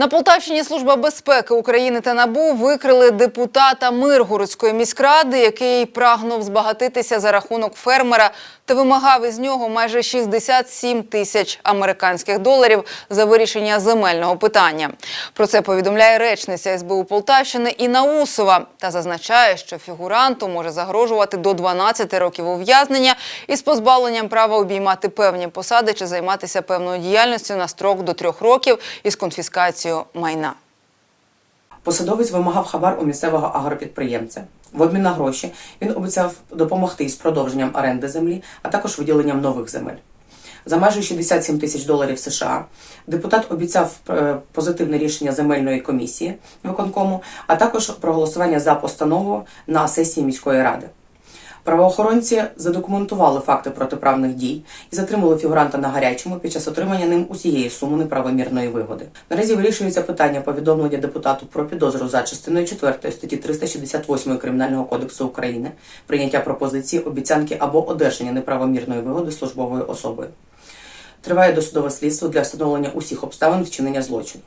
На Полтавщині Служба безпеки України та НАБУ викрили депутата Миргородської міськради, який прагнув збагатитися за рахунок фермера та вимагав із нього майже 67 тисяч американських доларів за вирішення земельного питання. Про це повідомляє речниця СБУ Полтавщини Інна Усова та зазначає, що фігуранту може загрожувати до 12 років ув'язнення із позбавленням права обіймати певні посади чи займатися певною діяльністю на строк до трьох років із конфіскацією майна. Посадовець вимагав хабар у місцевого агропідприємця. В обмін на гроші він обіцяв допомогти із продовженням оренди землі, а також виділенням нових земель. За майже 67 тисяч доларів США депутат обіцяв е, позитивне рішення земельної комісії виконкому, а також проголосування за постанову на сесії міської ради. Правоохоронці задокументували факти протиправних дій і затримали фігуранта на гарячому під час отримання ним усієї суми неправомірної вигоди. Наразі вирішується питання повідомлення депутату про підозру за частиною 4 статті 368 Кримінального кодексу України, прийняття пропозиції, обіцянки або одержання неправомірної вигоди службовою особою. Триває досудове слідство для встановлення усіх обставин вчинення злочину.